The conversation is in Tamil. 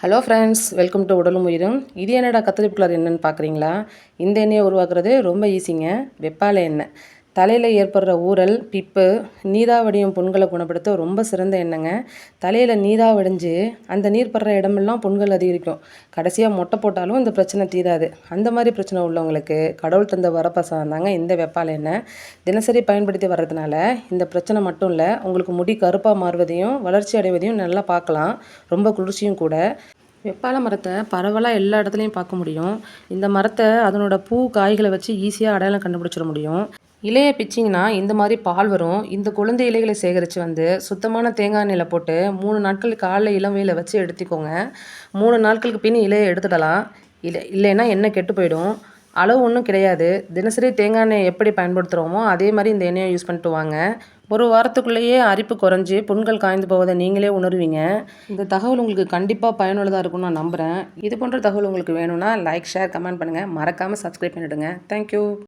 ஹலோ ஃப்ரெண்ட்ஸ் வெல்கம் டு உடலும் உயிரும் இது என்னடா கத்திரிப்பு கலர் என்னென்னு பார்க்குறீங்களா இந்த எண்ணெயை உருவாக்குறது ரொம்ப ஈஸிங்க வெப்பாலை எண்ணெய். தலையில் ஏற்படுற ஊறல் பிப்பு நீராவடியும் புண்களை குணப்படுத்த ரொம்ப சிறந்த எண்ணங்க. தலையில் நீராவடிஞ்சு அந்த நீர் படுற இடமெல்லாம் புண்கள் அதிகரிக்கும். கடைசியாக மொட்டை போட்டாலும் இந்த பிரச்சனை தீராது. அந்த மாதிரி பிரச்சனை உள்ளவங்களுக்கு கடவுள் தந்த வரப்பிரசாதம் தாங்க இந்த வெப்பாலை எண்ணெய். தினசரி பயன்படுத்தி வர்றதுனால இந்த பிரச்சனை மட்டும் இல்லை உங்களுக்கு முடி கருப்பாக மாறுவதையும் வளர்ச்சி அடைவதையும் நல்லா பார்க்கலாம். ரொம்ப குளிர்ச்சியும் கூட. வெப்பாலை மரத்தை பரவலாக எல்லா இடத்துலையும் பார்க்க முடியும். இந்த மரத்தை அதனோட பூ காய்களை வச்சு ஈஸியாக அடையாளம் கண்டுபிடிச்சிட முடியும். இலையை பிச்சிங்கன்னா இந்த மாதிரி பால் வரும். இந்த குழந்தை இலைகளை சேகரித்து வந்து சுத்தமான தேங்காய் எண்ணெயில் போட்டு மூணு நாட்கள் காலைல இளம் வெயில வச்சு எடுத்துக்கோங்க. மூணு நாட்களுக்கு பின் இலையை எடுத்துடலாம் இல்லை இல்லைன்னா எண்ணெய் கெட்டு போயிடும். அளவு ஒன்றும் கிடையாது. தினசரி தேங்காய் எண்ணெய் எப்படி பயன்படுத்துகிறோமோ அதே மாதிரி இந்த எண்ணெயை யூஸ் பண்ணிட்டு வாங்க. ஒரு வாரத்துக்குள்ளேயே அரிப்பு குறைஞ்சி புண்கள் காய்ந்து போவதை நீங்களே உணர்வீங்க. இந்த தகவல் உங்களுக்கு கண்டிப்பாக பயனுள்ளதாக இருக்கும்னு நான் நம்புகிறேன் இது போன்ற தகவல் உங்களுக்கு வேணும்னா லைக் ஷேர் கமெண்ட் பண்ணுங்கள் மறக்காமல் சப்ஸ்கிரைப் பண்ணிவிடுங்க தேங்க்யூ